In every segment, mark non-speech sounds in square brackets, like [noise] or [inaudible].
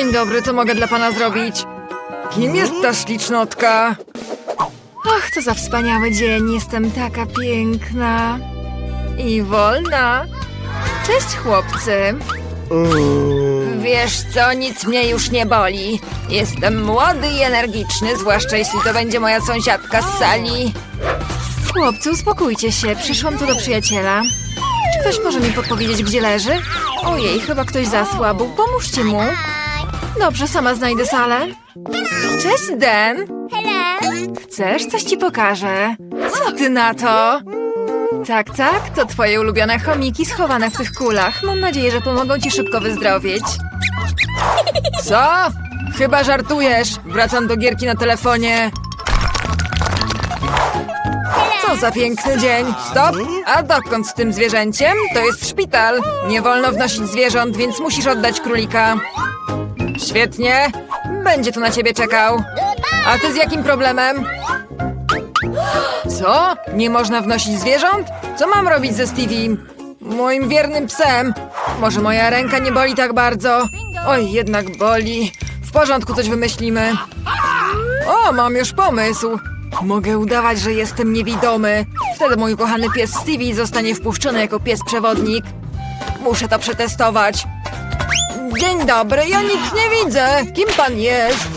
Dzień dobry, co mogę dla pana zrobić? Kim jest ta ślicznotka? Ach, co za wspaniały dzień, jestem taka piękna. I wolna. Cześć, chłopcy. Wiesz co, nic mnie już nie boli. Jestem młody i energiczny, zwłaszcza jeśli to będzie moja sąsiadka z sali. Chłopcy, uspokójcie się, przyszłam tu do przyjaciela. Czy ktoś może mi podpowiedzieć, gdzie leży? Ojej, chyba ktoś zasłabł. Pomóżcie mu. Dobrze, sama znajdę salę. Cześć, Dan. Chcesz? Coś ci pokażę. Co ty na to? Tak, tak, to twoje ulubione chomiki schowane w tych kulach. Mam nadzieję, że pomogą ci szybko wyzdrowieć. Co? Chyba żartujesz. Wracam do gierki na telefonie. Co za piękny dzień. Stop. A dokąd z tym zwierzęciem? To jest szpital. Nie wolno wnosić zwierząt, więc musisz oddać królika. Świetnie. Będzie tu na ciebie czekał. A ty z jakim problemem? Co? Nie można wnosić zwierząt? Co mam robić ze Stevie? Moim wiernym psem. Może moja ręka nie boli tak bardzo? Oj, jednak boli. W porządku, coś wymyślimy. O, mam już pomysł. Mogę udawać, że jestem niewidomy. Wtedy mój kochany pies Stevie zostanie wpuszczony jako pies przewodnik. Muszę to przetestować. Dzień dobry, ja nic nie widzę. Kim pan jest?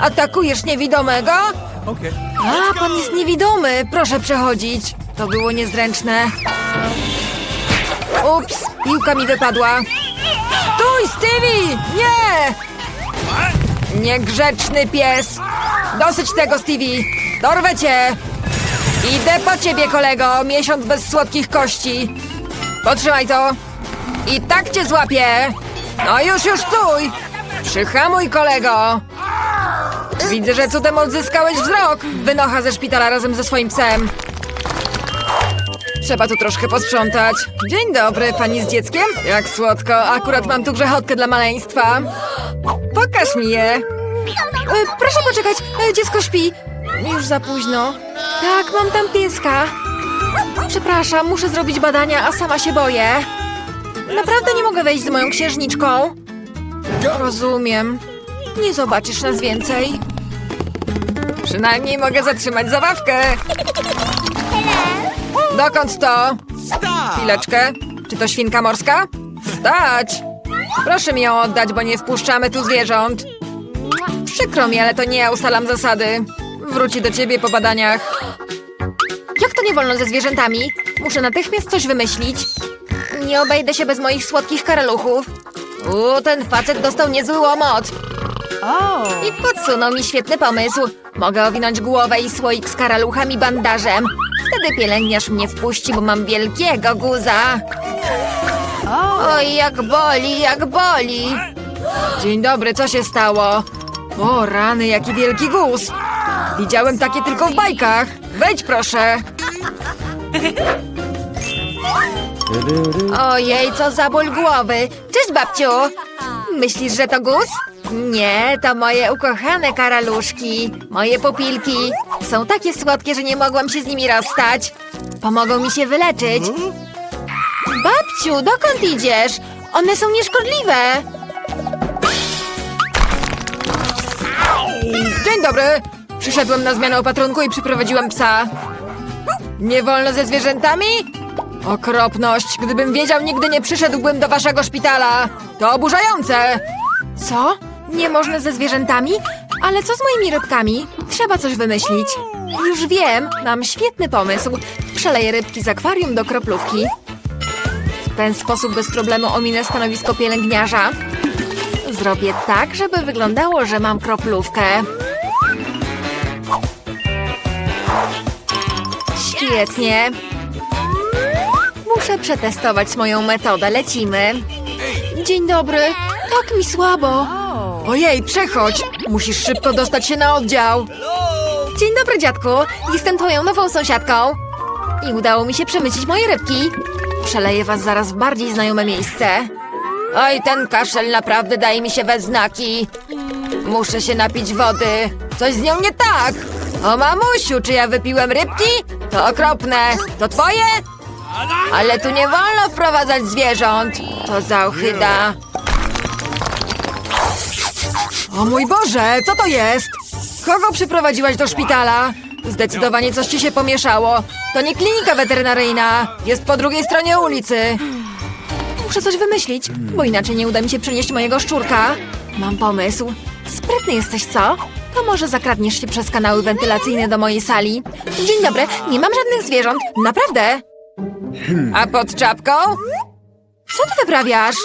Atakujesz niewidomego? A, pan jest niewidomy. Proszę przechodzić. To było niezręczne. Ups, piłka mi wypadła. Stój, Stevie! Nie! Niegrzeczny pies. Dosyć tego, Stevie. Dorwę cię. Idę po ciebie, kolego. Miesiąc bez słodkich kości. Potrzymaj to. I tak cię złapię. No już, już stój. Przyhamuj, kolego. Widzę, że cudem odzyskałeś wzrok. Wynocha ze szpitala razem ze swoim psem. Trzeba tu troszkę posprzątać. Dzień dobry, pani z dzieckiem? Jak słodko, akurat mam tu grzechotkę dla maleństwa. Pokaż mi je. E, proszę poczekać, e, dziecko śpi. Już za późno. Tak, mam tam pieska. Przepraszam, muszę zrobić badania, a sama się boję. Naprawdę nie mogę wejść z moją księżniczką. Rozumiem. Nie zobaczysz nas więcej. Przynajmniej mogę zatrzymać zabawkę. Dokąd to? Chwileczkę. Czy to świnka morska? Stać! Proszę mi ją oddać, bo nie wpuszczamy tu zwierząt. Przykro mi, ale to nie ja ustalam zasady. Wróci do ciebie po badaniach. Jak to nie wolno ze zwierzętami? Muszę natychmiast coś wymyślić. Nie obejdę się bez moich słodkich karaluchów. U, ten facet dostał niezły łomot. I podsunął mi świetny pomysł. Mogę owinąć głowę i słoik z karaluchem i bandażem. Wtedy pielęgniarz mnie wpuści, bo mam wielkiego guza. Oj, jak boli, jak boli. Dzień dobry, co się stało? O, rany, jaki wielki guz. Widziałem takie tylko w bajkach. Wejdź proszę. [laughs] Ojej, co za ból głowy. Cześć, babciu. Myślisz, że to guz? Nie, to moje ukochane karaluszki. Moje pupilki. Są takie słodkie, że nie mogłam się z nimi rozstać. Pomogą mi się wyleczyć. Babciu, dokąd idziesz? One są nieszkodliwe. Dzień dobry. Przyszedłem na zmianę opatrunku i przyprowadziłem psa. Nie wolno ze zwierzętami? Okropność! Gdybym wiedział, nigdy nie przyszedłbym do waszego szpitala! To oburzające! Co? Nie można ze zwierzętami? Ale co z moimi rybkami? Trzeba coś wymyślić. Już wiem, mam świetny pomysł. Przeleję rybki z akwarium do kroplówki. W ten sposób bez problemu ominę stanowisko pielęgniarza. Zrobię tak, żeby wyglądało, że mam kroplówkę. Świetnie. Muszę przetestować moją metodę. Lecimy. Dzień dobry. Tak mi słabo. Ojej, przechodź. Musisz szybko dostać się na oddział. Dzień dobry, dziadku. Jestem twoją nową sąsiadką. I udało mi się przemycić moje rybki. Przeleję was zaraz w bardziej znajome miejsce. Oj, ten kaszel naprawdę daje mi się we znaki. Muszę się napić wody. Coś z nią nie tak. O mamusiu, czy ja wypiłem rybki? To okropne. To twoje? Ale tu nie wolno wprowadzać zwierząt. To za ochyda. O mój Boże, co to jest? Kogo przyprowadziłaś do szpitala? Zdecydowanie coś ci się pomieszało. To nie klinika weterynaryjna. Jest po drugiej stronie ulicy. Muszę coś wymyślić, bo inaczej nie uda mi się przynieść mojego szczurka. Mam pomysł. Sprytny jesteś, co? To może zakradniesz się przez kanały wentylacyjne do mojej sali? Dzień dobry, nie mam żadnych zwierząt. Naprawdę. A pod czapką? Co ty wyprawiasz?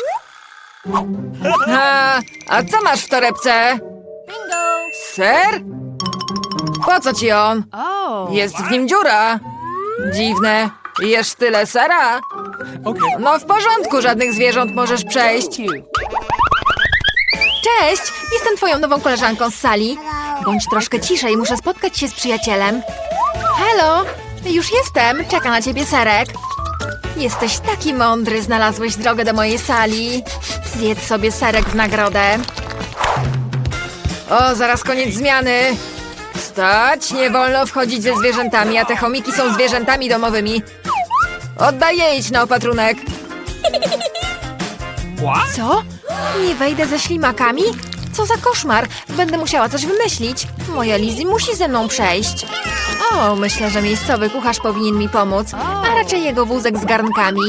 A, a co masz w torebce? Ser? Po co ci on? Oh. Jest w nim dziura. Dziwne. Jesz tyle sera? No w porządku, żadnych zwierząt możesz przejść. Cześć, jestem twoją nową koleżanką z sali. Bądź troszkę ciszej, muszę spotkać się z przyjacielem. Halo, już jestem, czeka na ciebie serek. Jesteś taki mądry, znalazłeś drogę do mojej sali. Zjedz sobie serek w nagrodę. O, zaraz koniec zmiany. Stać, nie wolno wchodzić ze zwierzętami, a te chomiki są zwierzętami domowymi. Oddaję idź na opatrunek. Co? Nie wejdę ze ślimakami? Co za koszmar! Będę musiała coś wymyślić. Moja Lizzie musi ze mną przejść. O, myślę, że miejscowy kucharz powinien mi pomóc, a raczej jego wózek z garnkami.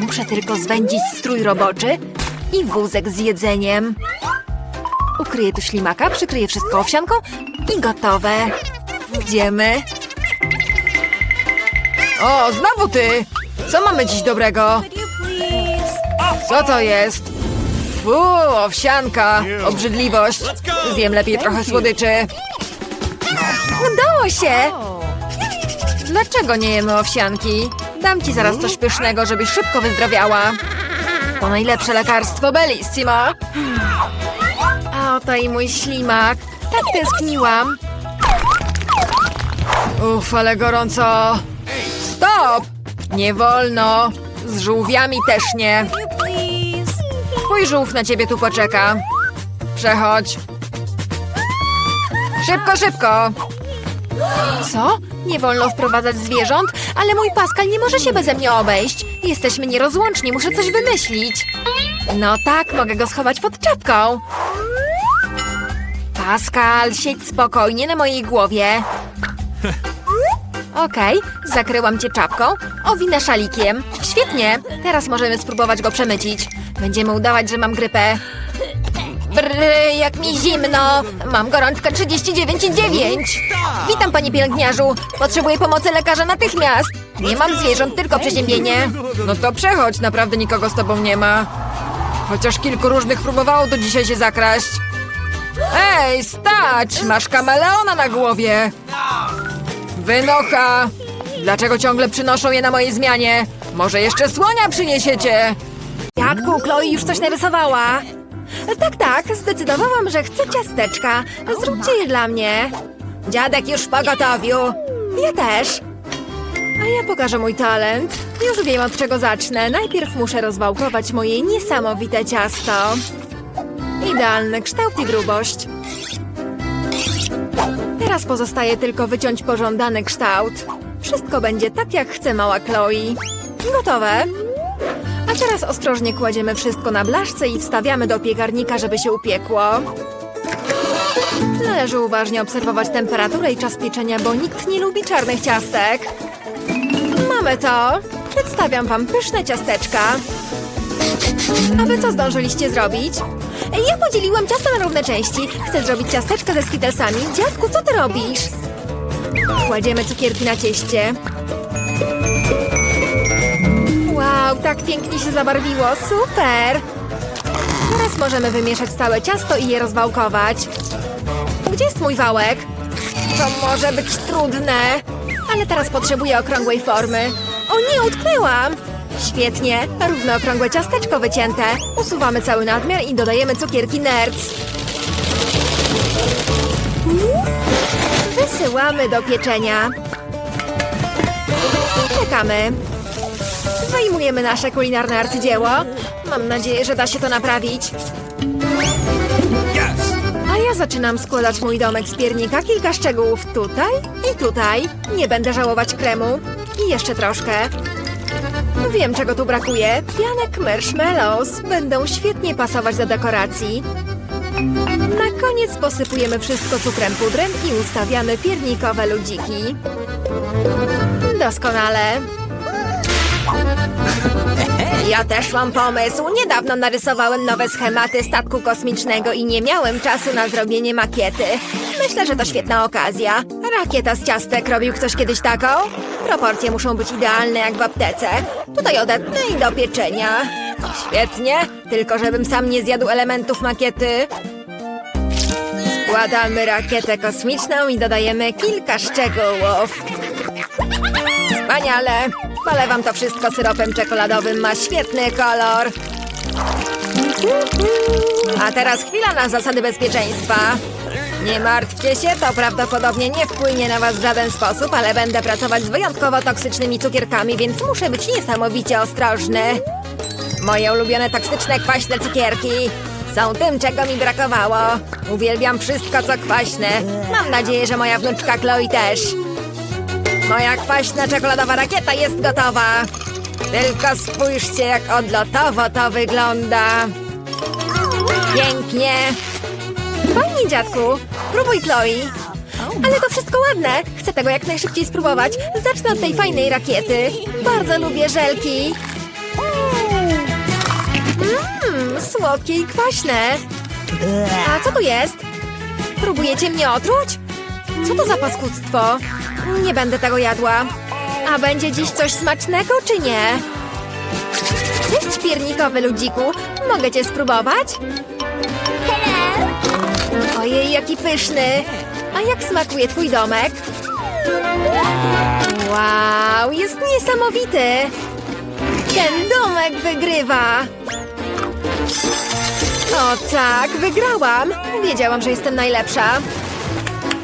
Muszę tylko zwędzić strój roboczy i wózek z jedzeniem. Ukryję tu ślimaka, przykryję wszystko owsianką i gotowe. Idziemy. O, znowu ty! Co mamy dziś dobrego? Co to jest? Fu, owsianka! Obrzydliwość! Zjem lepiej trochę słodyczy. Udało się! Dlaczego nie jemy owsianki? Dam ci zaraz coś pysznego, żebyś szybko wyzdrowiała. To najlepsze lekarstwo Bellissimo. A oto i mój ślimak. Tak tęskniłam. Uff, ale gorąco. Stop! Nie wolno. Z żółwiami też nie. Twój żółw na ciebie tu poczeka. Przechodź. Szybko, szybko! Co? Nie wolno wprowadzać zwierząt? Ale mój Pascal nie może się beze mnie obejść. Jesteśmy nierozłączni, muszę coś wymyślić. No tak, mogę go schować pod czapką. Pascal, siedź spokojnie na mojej głowie. Okej, zakryłam cię czapką, owinę szalikiem. Świetnie, teraz możemy spróbować go przemycić. Będziemy udawać, że mam grypę. Brr, jak mi zimno. Mam gorączkę 39,9. Witam, panie pielęgniarzu. Potrzebuję pomocy lekarza natychmiast. Nie mam zwierząt, tylko przeziębienie. No to przechodź, naprawdę nikogo z tobą nie ma. Chociaż kilku różnych próbowało do dzisiaj się zakraść. Ej, stać! Masz kameleona na głowie. Wynocha! Dlaczego ciągle przynoszą je na mojej zmianie? Może jeszcze słonia przyniesiecie? Jadku, Chloe już coś narysowała. Tak, tak, zdecydowałam, że chcę ciasteczka. Zróbcie je dla mnie. Dziadek już w pogotowiu. Ja też. A ja pokażę mój talent. Już wiem, od czego zacznę. Najpierw muszę rozwałkować moje niesamowite ciasto. Idealny kształt i grubość. Teraz pozostaje tylko wyciąć pożądany kształt. Wszystko będzie tak, jak chce mała Chloe. Gotowe. A teraz ostrożnie kładziemy wszystko na blaszce i wstawiamy do piekarnika, żeby się upiekło. Należy uważnie obserwować temperaturę i czas pieczenia, bo nikt nie lubi czarnych ciastek. Mamy to. Przedstawiam wam pyszne ciasteczka. A wy co zdążyliście zrobić? Ja podzieliłam ciasto na równe części. Chcę zrobić ciasteczka ze skittlesami. Dziadku, co ty robisz? Kładziemy cukierki na cieście. Wow, tak pięknie się zabarwiło. Super! Teraz możemy wymieszać całe ciasto i je rozwałkować. Gdzie jest mój wałek? To może być trudne. Ale teraz potrzebuję okrągłej formy. O nie, utknęłam! Świetnie, równo okrągłe ciasteczko wycięte. Usuwamy cały nadmiar i dodajemy cukierki Nerds. Wysyłamy do pieczenia. Czekamy. Wyjmujemy nasze kulinarne arcydzieło. Mam nadzieję, że da się to naprawić. A ja zaczynam składać mój domek z piernika. Kilka szczegółów tutaj i tutaj. Nie będę żałować kremu. I jeszcze troszkę. Wiem, czego tu brakuje. Pianek marshmallows będą świetnie pasować do dekoracji. Na koniec posypujemy wszystko cukrem pudrem i ustawiamy piernikowe ludziki. Doskonale. Ja też mam pomysł. Niedawno narysowałem nowe schematy statku kosmicznego i nie miałem czasu na zrobienie makiety. Myślę, że to świetna okazja. Rakieta z ciastek robił ktoś kiedyś taką? Proporcje muszą być idealne jak w aptece. Tutaj odetnę i do pieczenia. Świetnie, tylko żebym sam nie zjadł elementów makiety. Składamy rakietę kosmiczną i dodajemy kilka szczegółów. Wspaniale! Polewam to wszystko syropem czekoladowym, ma świetny kolor. A teraz chwila na zasady bezpieczeństwa. Nie martwcie się, to prawdopodobnie nie wpłynie na was w żaden sposób, ale będę pracować z wyjątkowo toksycznymi cukierkami, więc muszę być niesamowicie ostrożny. Moje ulubione toksyczne kwaśne cukierki są tym, czego mi brakowało. Uwielbiam wszystko, co kwaśne. Mam nadzieję, że moja wnuczka Chloe też. Moja kwaśna czekoladowa rakieta jest gotowa. Tylko spójrzcie, jak odlotowo to wygląda. Pięknie. Fajnie, dziadku. Próbuj, Chloe. Ale to wszystko ładne. Chcę tego jak najszybciej spróbować. Zacznę od tej fajnej rakiety. Bardzo lubię żelki. Mmm, słodkie i kwaśne. A co tu jest? Próbujecie mnie otruć? Co to za paskudztwo? Nie będę tego jadła. A będzie dziś coś smacznego, czy nie? Cześć, piernikowy ludziku. Mogę cię spróbować? Ojej, jaki pyszny. A jak smakuje twój domek? Wow, jest niesamowity. Ten domek wygrywa. O tak, wygrałam. Wiedziałam, że jestem najlepsza.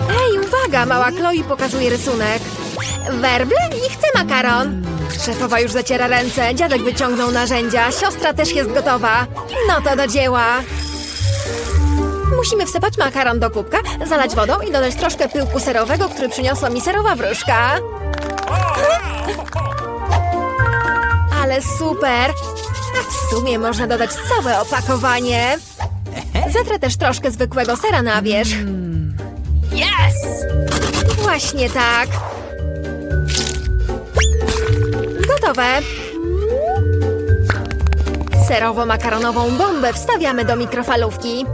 Ej, uwaga, mała Chloe pokazuje rysunek. Werble i chce makaron. Szefowa już zaciera ręce, dziadek wyciągnął narzędzia, siostra też jest gotowa. No to do dzieła. Musimy wsypać makaron do kubka, zalać wodą i dodać troszkę pyłku serowego, który przyniosła mi serowa wróżka. Ale super! W sumie można dodać całe opakowanie. Zetrę też troszkę zwykłego sera na wierzch. Yes! Właśnie tak. Gotowe. Serowo-makaronową bombę wstawiamy do mikrofalówki.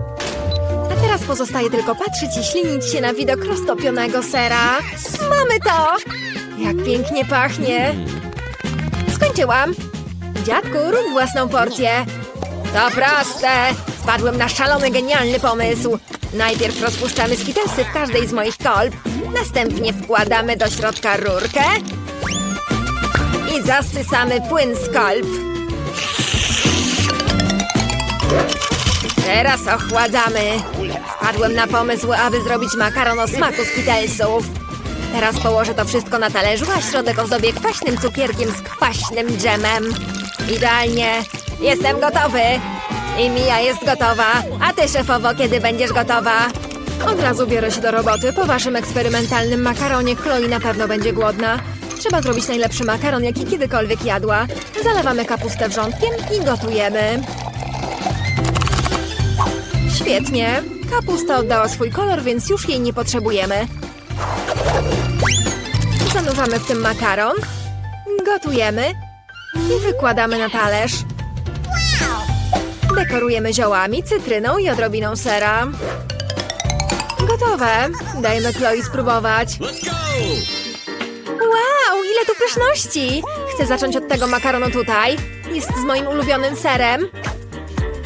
A teraz pozostaje tylko patrzeć i ślinić się na widok roztopionego sera. Mamy to! Jak pięknie pachnie. Skończyłam. Dziadku, rób własną porcję. To proste. Wpadłem na szalony, genialny pomysł. Najpierw rozpuszczamy skitelsy w każdej z moich kolb. Następnie wkładamy do środka rurkę. I zasysamy płyn z kolb. Teraz ochładzamy. Wpadłem na pomysł, aby zrobić makaron o smaku skitelsów. Teraz położę to wszystko na talerzu, a środek ozdobię kwaśnym cukierkiem z kwaśnym dżemem. Idealnie. Jestem gotowy. I Mia jest gotowa. A ty, szefowo, kiedy będziesz gotowa? Od razu biorę się do roboty. Po waszym eksperymentalnym makaronie Chloe na pewno będzie głodna. Trzeba zrobić najlepszy makaron, jaki kiedykolwiek jadła. Zalewamy kapustę wrzątkiem i gotujemy. Świetnie. Kapusta oddała swój kolor, więc już jej nie potrzebujemy. Zanurzamy w tym makaron. Gotujemy. I wykładamy na talerz. Dekorujemy ziołami, cytryną i odrobiną sera. Gotowe. Dajmy Chloe spróbować. Wow, ile tu pyszności! Chcę zacząć od tego makaronu tutaj. Jest z moim ulubionym serem.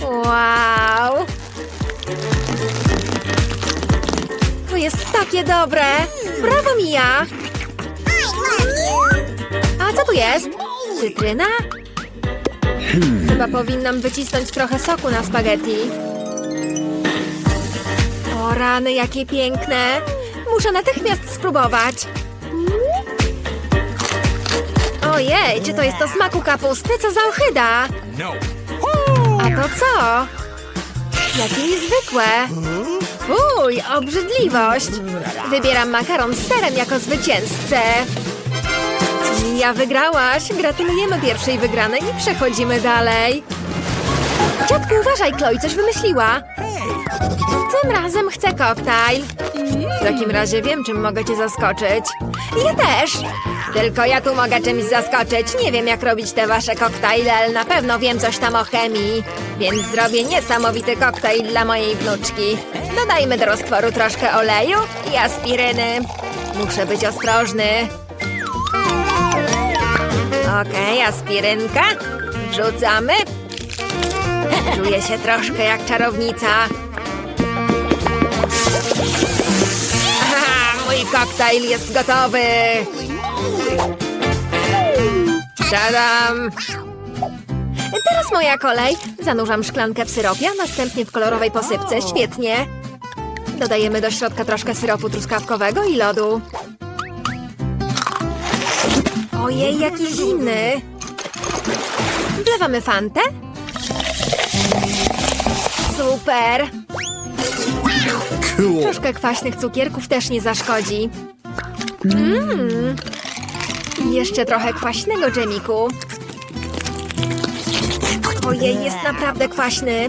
Wow! To jest takie dobre! Brawo, Mia! A co tu jest? Cytryna? Chyba powinnam wycisnąć trochę soku na spaghetti. O rany, jakie piękne! Muszę natychmiast spróbować. Ojej, czy to jest to smaku kapusty? Co za ochyda! No. A to co? Jakie niezwykłe! Fuj, obrzydliwość! Wybieram makaron z serem jako zwycięzcę. Ja wygrałaś! Gratulujemy pierwszej wygranej i przechodzimy dalej. Dziadku, uważaj, Chloe coś wymyśliła. Tym razem chcę koktajl. W takim razie wiem, czym mogę cię zaskoczyć. Ja też. Tylko ja tu mogę czymś zaskoczyć. Nie wiem, jak robić te wasze koktajle, ale na pewno wiem coś tam o chemii. Więc zrobię niesamowity koktajl dla mojej wnuczki. Dodajmy do roztworu troszkę oleju i aspiryny. Muszę być ostrożny. Okej, aspirynka. Wrzucamy. Czuję się troszkę jak czarownica. Aha, mój koktajl jest gotowy. Tadam! Teraz moja kolej. Zanurzam szklankę w syropie, a następnie w kolorowej posypce. Świetnie. Dodajemy do środka troszkę syropu truskawkowego i lodu. Ojej, jaki zimny. Wlewamy fantę. Super. Cool. Troszkę kwaśnych cukierków też nie zaszkodzi. Mmm. Jeszcze trochę kwaśnego dżemiku. Ojej, jest naprawdę kwaśny.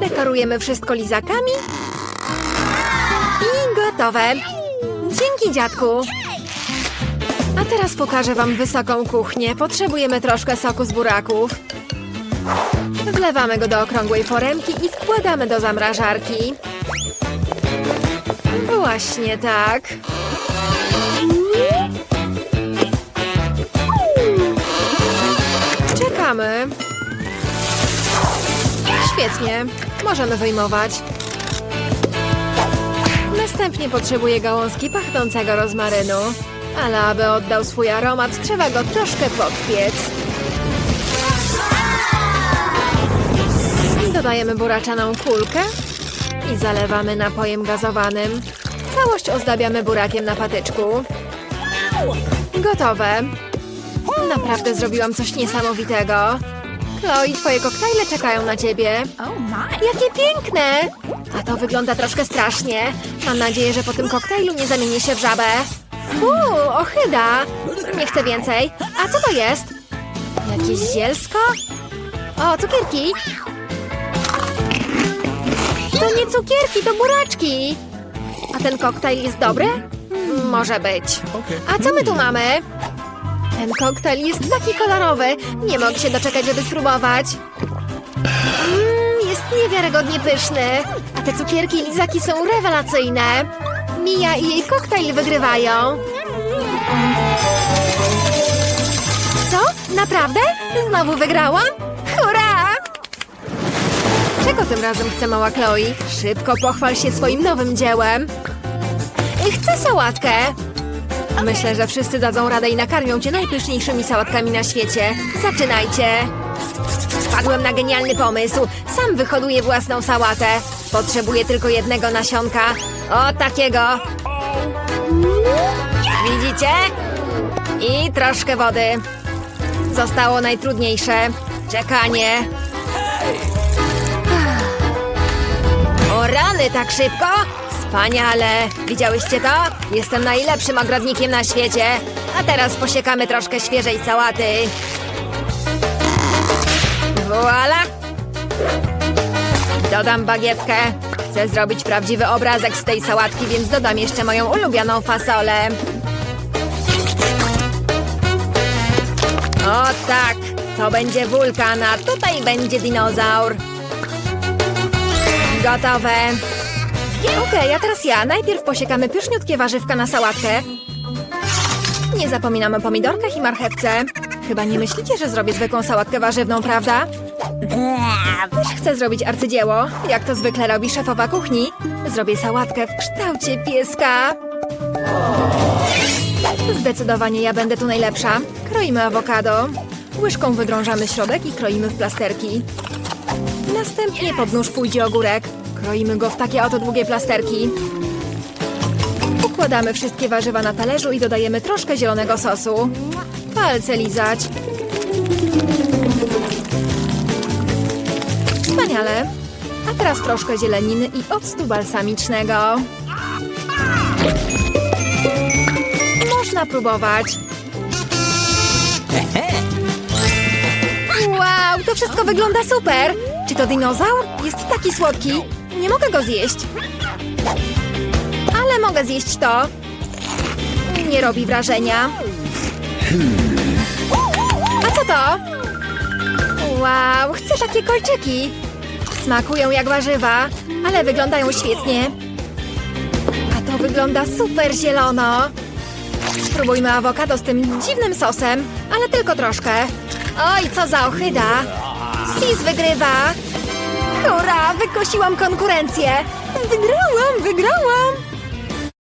Dekorujemy wszystko lizakami. I gotowe. Dzięki, dziadku. A teraz pokażę wam wysoką kuchnię. Potrzebujemy troszkę soku z buraków. Wlewamy go do okrągłej foremki i wkładamy do zamrażarki. Właśnie tak. Czekamy. Świetnie. Możemy wyjmować. Następnie potrzebuję gałązki pachnącego rozmarynu. Ale aby oddał swój aromat, trzeba go troszkę podpiec. Dodajemy buraczaną kulkę i zalewamy napojem gazowanym. Całość ozdabiamy burakiem na patyczku. Gotowe. Naprawdę zrobiłam coś niesamowitego. Chloe, twoje koktajle czekają na ciebie. Oh. Jakie piękne! A to wygląda troszkę strasznie. Mam nadzieję, że po tym koktajlu nie zamienię się w żabę. Fuu, ochyda! Nie chcę więcej. A co to jest? Jakieś zielsko? O, cukierki! To nie cukierki, to buraczki! A ten koktajl jest dobry? Może być. A co my tu mamy? Ten koktajl jest taki kolorowy. Nie mogę się doczekać, żeby spróbować. Mmm, jest niewiarygodnie pyszny. A te cukierki i lizaki są rewelacyjne. Mia i jej koktajl wygrywają. Co? Naprawdę? Znowu wygrałam? Hurra! Czego tym razem chce mała Chloe? Szybko pochwal się swoim nowym dziełem. Chcę sałatkę. Myślę, że wszyscy dadzą radę i nakarmią cię najpyszniejszymi sałatkami na świecie. Zaczynajcie! Wpadłem na genialny pomysł. Sam wyhoduję własną sałatę. Potrzebuję tylko jednego nasionka. O, takiego. Widzicie? I troszkę wody. Zostało najtrudniejsze. Czekanie. O rany, tak szybko? Wspaniale! Widziałyście to? Jestem najlepszym ogrodnikiem na świecie. A teraz posiekamy troszkę świeżej sałaty. Voila! Dodam bagietkę. Chcę zrobić prawdziwy obrazek z tej sałatki, więc dodam jeszcze moją ulubioną fasolę. O tak, to będzie wulkan, a tutaj będzie dinozaur. Gotowe. Okej, a teraz ja. Najpierw posiekamy pyszniutkie warzywka na sałatkę. Nie zapominamy o pomidorkach i marchewce. Chyba nie myślicie, że zrobię zwykłą sałatkę warzywną, prawda? Chcę zrobić arcydzieło, jak to zwykle robi szefowa kuchni. Zrobię sałatkę w kształcie pieska. Zdecydowanie ja będę tu najlepsza. Kroimy awokado. Łyżką wydrążamy środek i kroimy w plasterki. Następnie pod nóż pójdzie ogórek. Kroimy go w takie oto długie plasterki. Układamy wszystkie warzywa na talerzu i dodajemy troszkę zielonego sosu. Palce lizać. Wspaniale. A teraz troszkę zieleniny i octu balsamicznego. Można próbować. Wow, to wszystko wygląda super. Czy to dinozaur? Jest taki słodki. Nie mogę go zjeść. Ale mogę zjeść to. Nie robi wrażenia. A co to? Wow, chcę takie kolczyki. Smakują jak warzywa, ale wyglądają świetnie. A to wygląda super zielono. Spróbujmy awokado z tym dziwnym sosem, ale tylko troszkę. Oj, co za ochyda. Sis wygrywa. Hurra, wykosiłam konkurencję. Wygrałam, wygrałam.